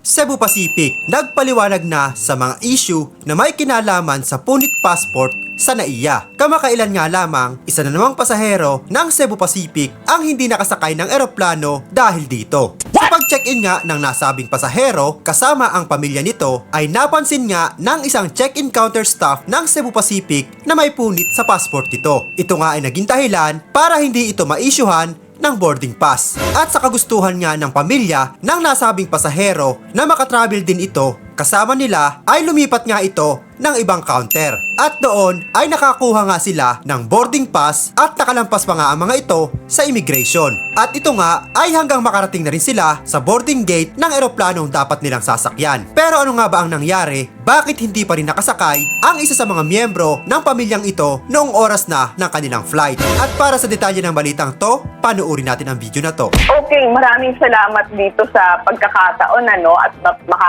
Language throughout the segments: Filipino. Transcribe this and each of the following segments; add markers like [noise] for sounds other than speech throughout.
Cebu Pacific nagpaliwanag na sa mga issue na may kinalaman sa punit passport sa NAIA. Kamakailan nga lamang, isa na namang pasahero ng Cebu Pacific ang hindi nakasakay ng eroplano dahil dito. Sa pag-check-in nga ng nasabing pasahero kasama ang pamilya nito ay napansin nga ng isang check-in counter staff ng Cebu Pacific na may punit sa passport nito. Ito nga ay naging dahilan para hindi ito ma-issuehan ng boarding pass. At sa kagustuhan nga ng pamilya ng nasabing pasahero na makatravel din ito, kasama nila ay lumipat nga ito ng ibang counter. At doon ay nakakuha nga sila ng boarding pass at nakalampas pa nga ang mga ito sa immigration. At ito nga ay hanggang makarating na rin sila sa boarding gate ng eroplanong dapat nilang sasakyan. Pero ano nga ba ang nangyari? Bakit hindi pa rin nakasakay ang isa sa mga miyembro ng pamilyang ito noong oras na ng kanilang flight? At para sa detalye ng balitang to, panuuri natin ang video na to. Okay, maraming salamat dito sa pagkakataon ano at ma-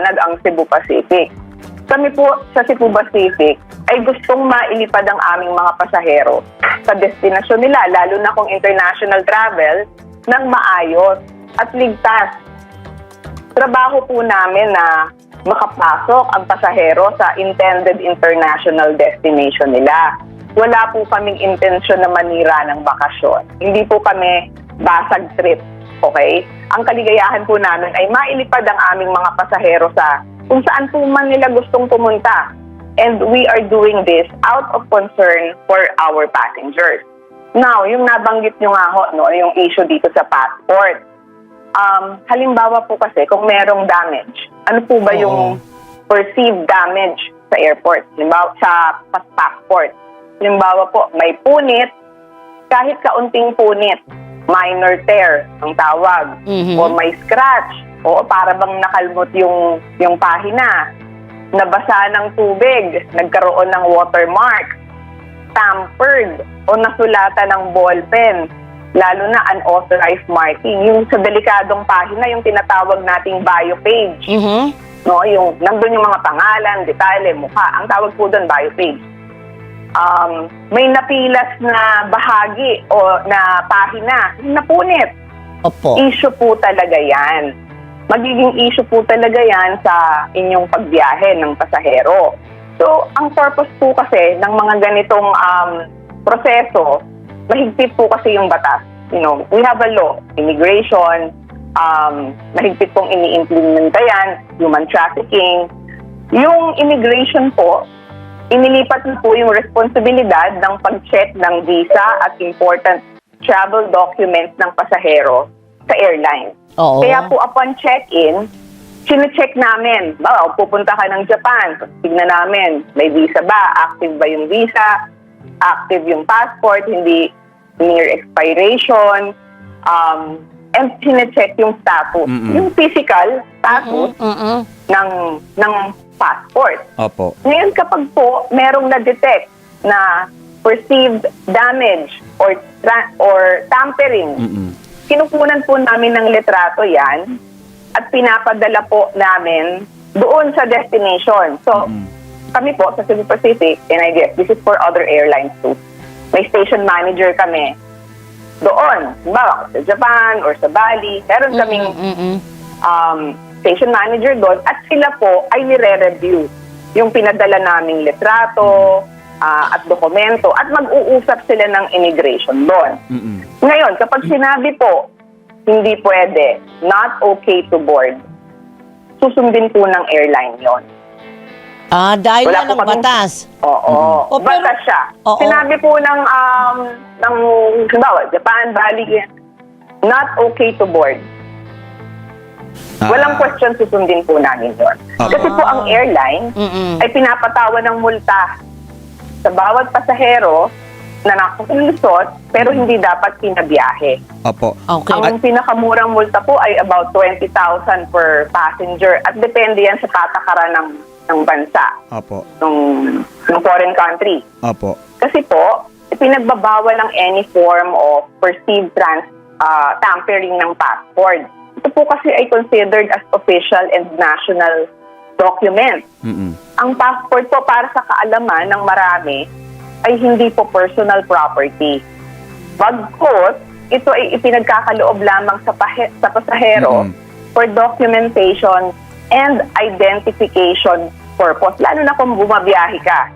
makakapagpaliwanag ang Cebu Pacific. Kami po sa Cebu Pacific ay gustong mailipad ang aming mga pasahero sa destinasyon nila, lalo na kung international travel, ng maayos at ligtas. Trabaho po namin na makapasok ang pasahero sa intended international destination nila. Wala po kaming intensyon na manira ng bakasyon. Hindi po kami basag trip, okay? Ang kaligayahan po namin ay mailipad ang aming mga pasahero sa kung saan po man nila gustong pumunta. And we are doing this out of concern for our passengers. Now, yung nabanggit nyo nga ho, no, yung issue dito sa passport. Um, halimbawa po kasi kung merong damage, ano po ba Oo. yung perceived damage sa airport? Halimbawa sa pas- passport. Halimbawa po, may punit, kahit kaunting punit, minor tear ang tawag, Mhm. o may scratch, o para bang nakalmot yung, yung pahina, nabasa ng tubig, nagkaroon ng watermark, tampered, o nasulatan ng ballpen, lalo na unauthorized marking. Yung sa delikadong pahina, yung tinatawag nating bio page. Mhm. No, yung nandun yung mga pangalan, detalye, mukha. Ang tawag po doon bio page. Um, may napilas na bahagi o na pahina, napunit. Opo. Issue po talaga yan. Magiging issue po talaga yan sa inyong pagbiyahe ng pasahero. So, ang purpose po kasi ng mga ganitong um, proseso, mahigpit po kasi yung batas. You know, we have a law, immigration, um, mahigpit pong ini-implementa yan, human trafficking. Yung immigration po, inilipat na po yung responsibilidad ng pag-check ng visa at important travel documents ng pasahero sa airline. Oo. Kaya po upon check-in, sine-check namin. Ba, pupunta ka ng Japan, tignan namin, may visa ba? Active ba yung visa? Active yung passport, hindi near expiration. Um, and sine-check yung status. Mm-mm. Yung physical status Mhm. ng ng passport. Opo. Ngayon kapag po merong na-detect na perceived damage or tra- or tampering, Mm-mm. kinukunan po namin ng litrato yan at pinapadala po namin doon sa destination. So, Mm. kami po sa Cebu Pacific, and I guess this is for other airlines too, may station manager kami doon. Ba, sa Japan or sa Bali, meron kaming um, station manager doon at sila po ay nire-review yung pinadala naming litrato ah, at dokumento at mag-uusap sila ng immigration doon. Mm-mm. Ngayon, kapag sinabi po, hindi pwede, not okay to board, susundin po ng airline yon. Ah, dahil Wala na ng kaming- batas. Oo. O, pero- Batas siya. Oo. Sinabi po ng, um, ng, halimbawa, Japan, Bali, not okay to board. Ah. Walang question, susundin po namin yun. Opo. Kasi po ang airline Mhm. ay pinapatawa ng multa sa bawat pasahero na nakakulusot pero hindi dapat pinabiyahe. Opo. Okay. Ang pinakamurang multa po ay about 20,000 per passenger at depende yan sa patakaran ng, ng bansa, Opo. ng, ng foreign country. Opo. Kasi po, pinagbabawal ng any form of perceived trans, ah, tampering ng passport. Ito po kasi ay considered as official and national document. Mm-mm. Ang passport po para sa kaalaman ng marami ay hindi po personal property. Bagkos, ito ay ipinagkakaloob lamang sa, pahe- sa pasahero Mm-mm. for for documentation and identification purpose, lalo na kung bumabiyahe ka.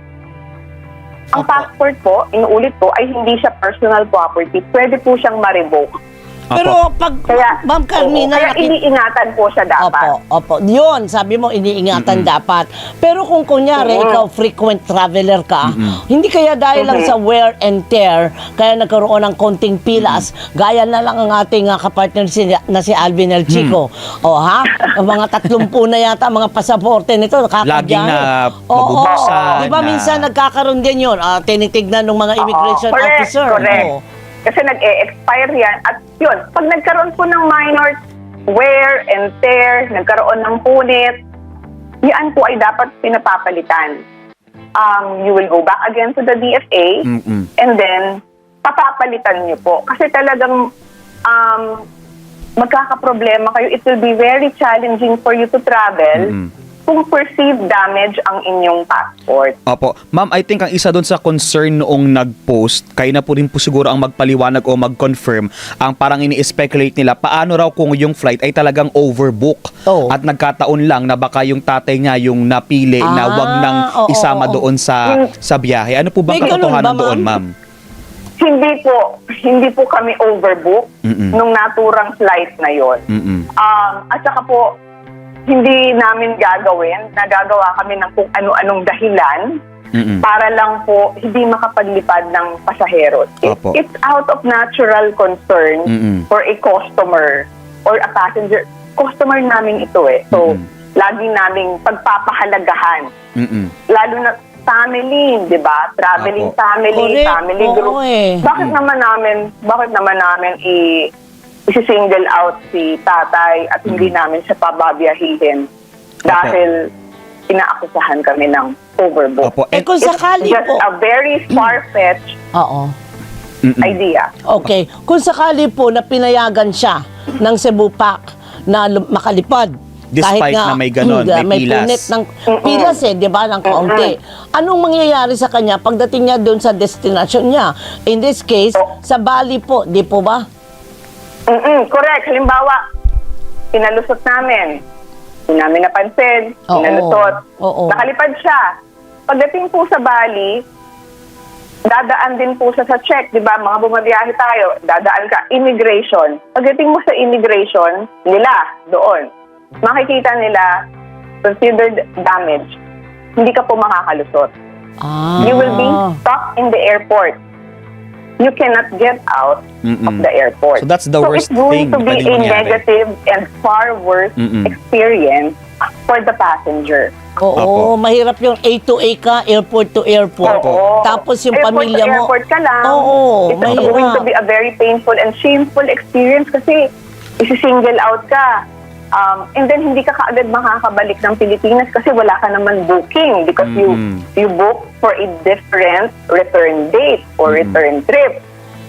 Ang Opo. passport po, inuulit po, ay hindi siya personal property. Pwede po siyang ma-revoke. Pero pag, Kaya, Ma'am Carmina, oo, kaya nakita- iniingatan po siya dapat. Opo, opo. Yun, sabi mo, iniingatan dapat. Pero kung kunyari, Oo. ikaw frequent traveler ka, hindi kaya dahil lang sa wear and tear, kaya nagkaroon ng konting pilas, gaya na lang ang ating uh, kapartner si, na si Alvin El Chico. O ha? Ang mga tatlumpu na yata mga pasaporte nito. Laging na Oo, mabubuksan Di ba na- minsan nagkakaroon din yun? Ah, tinitignan ng mga immigration correct, officer. Correct. Oo. Kasi nag-e-expire yan. At yun, pag nagkaroon po ng minor wear and tear, nagkaroon ng punit, yan po ay dapat pinapapalitan. Um, you will go back again to the DFA Mm-mm. and then papapalitan niyo po. Kasi talagang um, magkakaproblema kayo. It will be very challenging for you to travel Mm-mm. Kung perceived damage ang inyong passport. Opo. Ma'am, I think ang isa doon sa concern noong nag-post, kayo na po rin po siguro ang magpaliwanag o mag-confirm, ang parang ini-speculate nila, paano raw kung yung flight ay talagang overbook Oo. at nagkataon lang na baka yung tatay niya yung napili Ah, na wag nang oo, isama oo. doon sa Mm. sa biyahe. Ano po bang May ganun katotohanan ba, doon, ma'am? ma'am? Hindi po, hindi po kami overbook Mm-mm. nung naturang flight na yon. Mm-mm. Um, at saka po, hindi namin gagawin, nagagawa kami ng kung ano-anong dahilan Mm-mm. para lang po hindi makapaglipad ng pasahero. It- Opo. it's out of natural concern Mm-mm. for a customer or a passenger. Customer namin ito eh. So, Mm-mm. lagi naming pagpapahalagahan. Mm-mm. Lalo na family, di ba? Traveling Apo. family, Correct. family Oo group. eh. Bakit naman namin, bakit naman namin i isi-single out si tatay at hindi Mm-hmm. namin siya pababiyahihin dahil inaakusahan kami ng overbook. Opo. Eh kung It's sakali just po. a very far-fetched Oo. Idea. Okay. Kung sakali po na pinayagan siya ng Cebu PAC na lum- makalipad, Despite na may ganon, hmm, may pilas. punit ng pilas eh, di ba, ng kaunti. Anong mangyayari sa kanya pagdating niya doon sa destination niya? In this case, Oh. sa Bali po, di po ba? Mm-mm, correct. Halimbawa, pinalusot namin. Hindi namin napansin. Oo. Pinalusot. Oo. Nakalipad siya. Pagdating po sa Bali, dadaan din po siya sa check, di ba? Mga bumabiyahe tayo, dadaan ka, immigration. Pagdating mo sa immigration, nila, doon, makikita nila, considered damage. Hindi ka po makakalusot. Ah. You will be stuck in the airport. You cannot get out Mm-mm. of the airport. So that's the worst it's going thing to be pwedeng a mangyari. negative and far worse Mm-mm. experience for the passenger. Oo, mahirap yung A to A ka, airport to airport. Oo. Tapos yung airport pamilya to mo. airport ka lang. Oo, It's mahirap. going to be a very painful and shameful experience kasi isi-single out ka. Um, and then hindi ka kaagad makakabalik ng Pilipinas kasi wala ka naman booking because you Mm-mm. you book for a different return date or Mm-mm. return trip.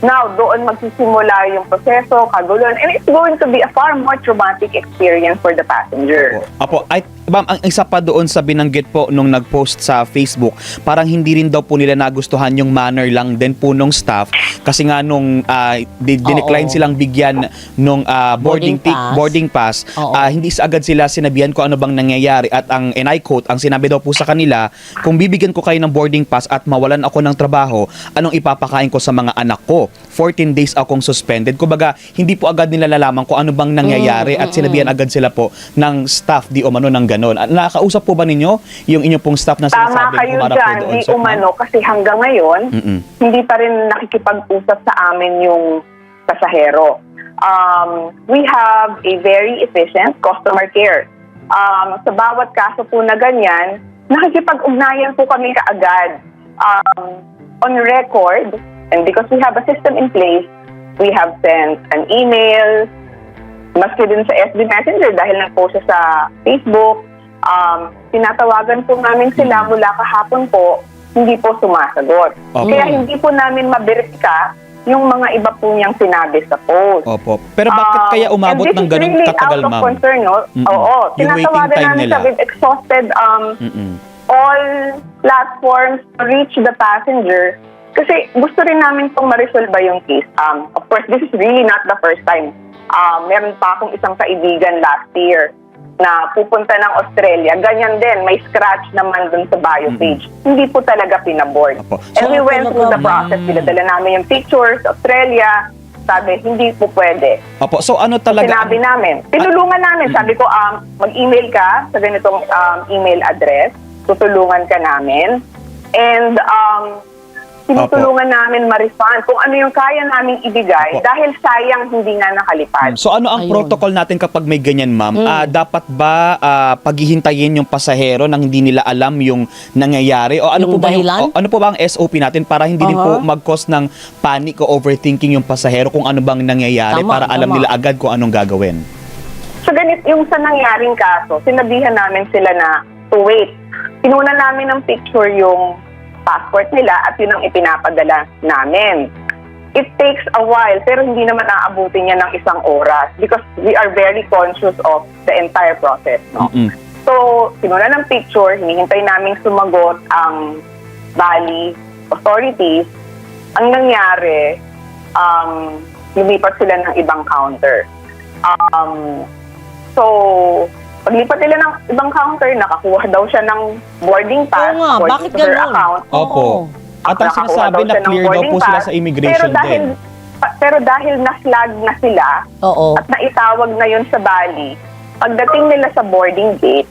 Now, doon magsisimula yung proseso, kaguluhan, and it's going to be a far more traumatic experience for the passenger. Apo, ay, ma'am, ang isa pa doon sa binanggit po nung nag-post sa Facebook, parang hindi rin daw po nila nagustuhan yung manner lang din po nung staff kasi nga nung ah, di- dinecline silang bigyan nung ah, boarding Boarding ti- pass. boarding pass, Oo. ah, hindi sa agad sila sinabihan ko ano bang nangyayari at ang and I quote, ang sinabi daw po sa kanila, kung bibigyan ko kayo ng boarding pass at mawalan ako ng trabaho, anong ipapakain ko sa mga anak ko? 14 days akong suspended. Kumbaga, hindi po agad nila nalalaman kung ano bang nangyayari Mm, at sinabihan agad sila po ng staff di umano ng ganon. At Nakakausap po ba ninyo yung inyong pong staff na Tama sinasabi kayo humarap po dyan, doon? di umano, kasi hanggang ngayon, Mm-mm. hindi pa rin nakikipag-usap sa amin yung pasahero. Um, we have a very efficient customer care. Um, sa bawat kaso po na ganyan, nakikipag-ugnayan po kami kaagad um, on record. And because we have a system in place, we have sent an email, maski din sa FB Messenger dahil nag-post siya sa Facebook. Um, tinatawagan po namin sila mula kahapon po, hindi po sumasagot. Opo. Kaya hindi po namin maberika yung mga iba po niyang sinabi sa post. Opo. Pero bakit Um, kaya umabot and this ng is ganun really katagal, out of ma'am? concern, no? Mm-mm. Oo. Yung waiting Tinatawagan time namin nila. sa we've exhausted um, Mm-mm. all platforms to reach the passenger kasi gusto rin namin pong ma-resolve yung case. Um, of course, this is really not the first time um, meron pa akong isang kaibigan last year na pupunta ng Australia. Ganyan din, may scratch naman dun sa bio page. Hindi po talaga pinaboard. Opo. And we So, went through the process. mm. Pinadala namin yung pictures, Australia. Sabi, hindi po pwede. Opo, so ano talaga? Sinabi namin. Tinulungan namin. Sabi ko, um, mag-email ka sa ganitong um, email address. Tutulungan ka namin. And um, tinutulungan namin ma-refund kung ano yung kaya namin ibigay Opo. dahil sayang hindi nga nakalipad. So ano ang Ayun. protocol natin kapag may ganyan, ma'am? Ah, dapat ba ah, paghihintayin yung pasahero nang hindi nila alam yung nangyayari o ano Yung po ba yung, dahilan? o ano po ba ang SOP natin para hindi din po Aha. mag-cause ng panic o overthinking yung pasahero kung ano bang nangyayari Tama, para alam tama. nila agad kung anong gagawin? So ganit yung sa nangyaring kaso, sinabihan namin sila na to wait. Pinuna namin ng picture yung passport nila at yun ang ipinapadala namin. It takes a while pero hindi naman aabutin niya ng isang oras because we are very conscious of the entire process. No? Mm-mm. So, sinuna ng picture, hinihintay namin sumagot ang Bali authorities. Ang nangyari, um, lumipat sila ng ibang counter. Um, so, paglipat nila ng ibang counter, nakakuha daw siya ng boarding pass Oo nga, according bakit to her ganun? account. Opo. At ang Nakakuha sinasabi daw na siya ng clear daw boarding po sila pass, sa immigration pero dahil, din. pa- Pero dahil na-flag na sila, Oo. at naitawag na yun sa Bali, pagdating nila sa boarding gate,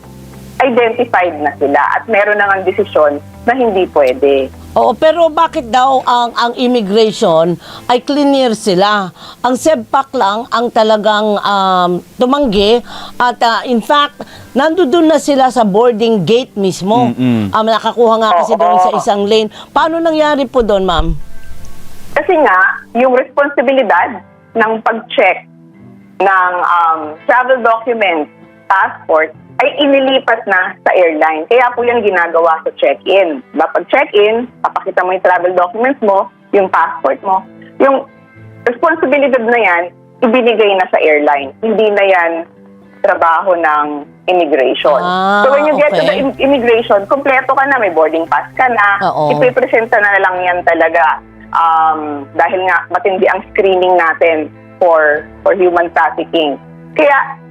identified na sila at meron na ng desisyon na hindi pwede. Oo, pero bakit daw ang ang immigration ay clear sila? Ang SEBPAC lang ang talagang um, tumanggi at ah, in fact, nandoon na sila sa boarding gate mismo. Mm-mm. Um, nakakuha nga kasi Oo. doon sa isang lane. Paano nangyari po doon, ma'am? Kasi nga, yung responsibilidad ng pag-check ng um, travel document, passport, ay inilipat na sa airline. Kaya po yung ginagawa sa check-in. Diba? Pag check-in, papakita mo yung travel documents mo, yung passport mo. Yung responsibilidad na yan, ibinigay na sa airline. Hindi na yan trabaho ng immigration. Ah, so when you get to okay. the im- immigration, kompleto ka na, may boarding pass ka na, Oo. ipipresenta na lang yan talaga um, dahil nga matindi ang screening natin for for human trafficking. Kaya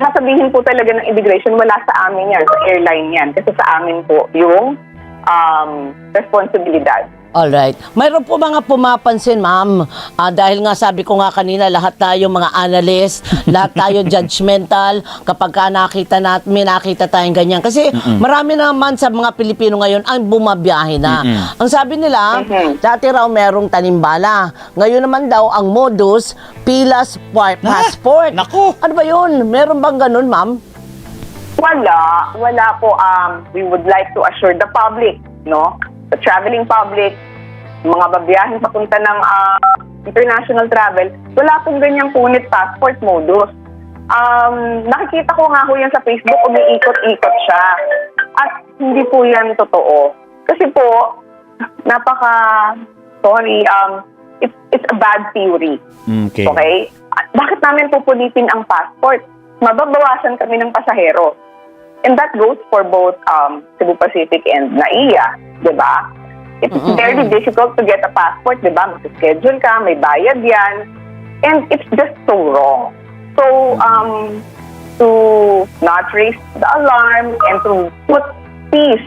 sasabihin po talaga ng immigration, wala sa amin yan, sa airline yan. Kasi sa amin po yung um, responsibilidad. Alright. Mayroon po mga pumapansin, ma'am. Ah, dahil nga sabi ko nga kanina, lahat tayo mga analyst, [laughs] lahat tayo judgmental kapag ka nakita natin, may nakita tayong ganyan. Kasi marami naman sa mga Pilipino ngayon ang bumabiyahe na. Mm-mm. Ang sabi nila, Mhm. dati raw merong tanimbala. Ngayon naman daw ang modus, pilas pa- passport. Naku! Ano ba yun? Meron bang ganun, ma'am? Wala, wala po. Um, we would like to assure the public, no? The traveling public, mga babiyaheng papunta ng ah, international travel, wala pong ganyang punit passport modus. Um, nakikita ko nga ho yan sa Facebook, umiikot-ikot siya. At hindi po yan totoo. Kasi po, napaka, sorry, um, it's, it's a bad theory. Okay. Okay? At Bakit namin pupunitin ang passport? Mababawasan kami ng pasahero. And that goes for both um, Cebu Pacific and NAIA, di ba? It's Mm-mm. very difficult to get a passport, di ba? Mag-schedule ka, may bayad yan. And it's just so wrong. So, um, to not raise the alarm and to put peace,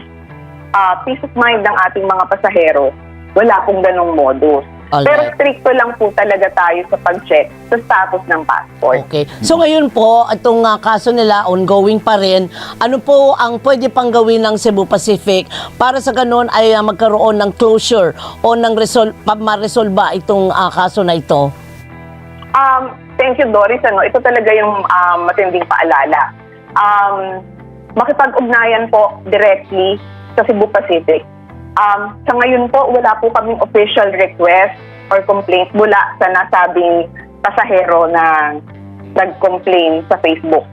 uh, peace of mind ng ating mga pasahero, wala pong ganong modus. Alright. Pero stricto lang po talaga tayo sa pag-check sa status ng passport. Okay. So ngayon po, itong ah, kaso nila ongoing pa rin. Ano po ang pwede pang gawin ng Cebu Pacific para sa ganun ay ah, magkaroon ng closure o ng resol ma-resolba itong ah, kaso na ito? Um, thank you, Doris. Ano, ito talaga yung um, matinding paalala. Um, makipag-ugnayan po directly sa Cebu Pacific. Um, sa ngayon po, wala po kaming official request or complaint mula sa nasabing pasahero na nag-complain sa Facebook.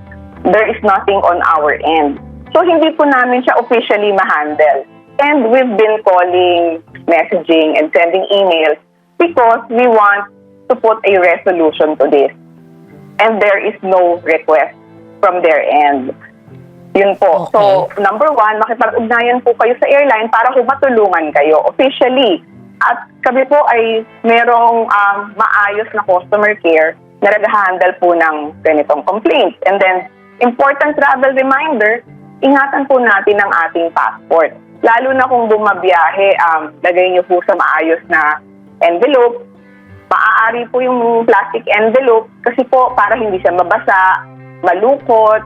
There is nothing on our end. So, hindi po namin siya officially ma-handle. And we've been calling, messaging, and sending emails because we want to put a resolution to this. And there is no request from their end. Yun po. Okay. So, number one, makipag-ugnayan po kayo sa airline para kung matulungan kayo officially. At kami po ay merong um, maayos na customer care na nag-handle po ng ganitong complaints. And then, important travel reminder, ingatan po natin ang ating passport. Lalo na kung bumabiyahe, um, lagay niyo po sa maayos na envelope. Maaari po yung plastic envelope kasi po para hindi siya mabasa, malukot,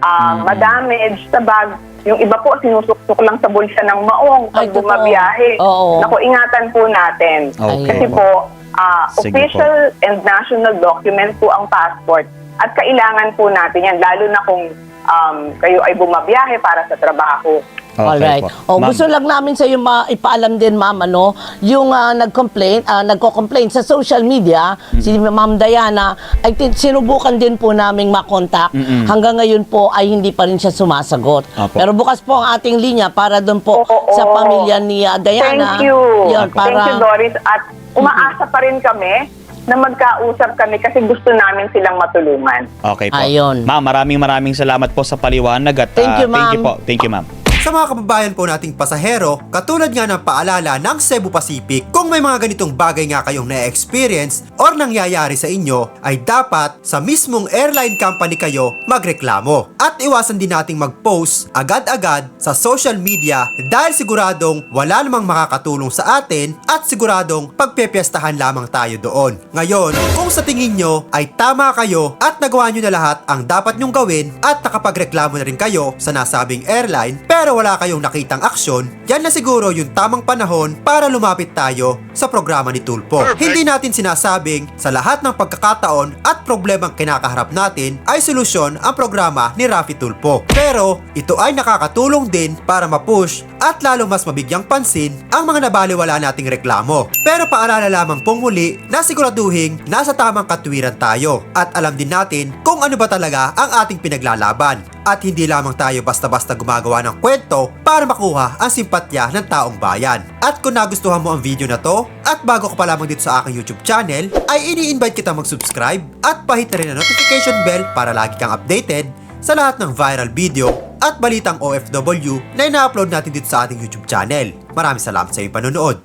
um, madamage sa bag. Yung iba po, sinusuksok lang sa bulsa ng maong Ay, pag totoo. bumabiyahe. Oo. Naku, ingatan po natin. Okay. Kasi po, ah, Sige official and national document po ang passport. At kailangan po natin yan, lalo na kung um, kayo ay bumabiyahe para sa trabaho. Okay Alright. po. O, Ma'am, gusto lang namin sa iyo ipaalam din, ma'am, ano, yung ah, nag-complain, ah, nagko-complain sa social media, si Ma'am Diana, ay sinubukan din po naming makontak. Mm-mm. Hanggang ngayon po ay hindi pa rin siya sumasagot. Apo. Pero bukas po ang ating linya para doon po Oo. sa pamilya ni ah, Diana. Thank you. Yun, para, Thank you, Doris. At umaasa pa rin kami na magkausap kami kasi gusto namin silang matulungan. Okay po. Ayun. Ma'am, maraming maraming salamat po sa paliwanag at Thank you, ah, thank you ma'am. po. Thank you, ma'am. Sa mga kababayan po nating pasahero, katulad nga ng paalala ng Cebu Pacific, kung may mga ganitong bagay nga kayong na-experience or nangyayari sa inyo, ay dapat sa mismong airline company kayo magreklamo. At iwasan din nating mag-post agad-agad sa social media dahil siguradong wala namang makakatulong sa atin at siguradong pagpepiestahan lamang tayo doon. Ngayon, kung sa tingin nyo ay tama kayo at nagawa nyo na lahat ang dapat nyong gawin at nakapagreklamo na rin kayo sa nasabing airline pero wala kayong nakitang aksyon, yan na siguro yung tamang panahon para lumapit tayo sa programa ni Tulpo. Hindi natin sinasabing sa lahat ng pagkakataon at problemang kinakaharap natin ay solusyon ang programa ni Rafi Tulpo. Pero ito ay nakakatulong din para ma-push at lalo mas mabigyang pansin ang mga nabaliwala nating reklamo. Pero paalala lamang pong muli na siguraduhin nasa tamang katwiran tayo at alam din natin kung ano ba talaga ang ating pinaglalaban at hindi lamang tayo basta-basta gumagawa ng kwento para makuha ang simpatya ng taong bayan. At kung nagustuhan mo ang video na to at bago ka pa lamang dito sa aking YouTube channel ay ini-invite kita mag-subscribe at pahit na rin ang notification bell para lagi kang updated sa lahat ng viral video at balitang OFW na ina-upload natin dito sa ating YouTube channel. Maraming salamat sa iyong panonood.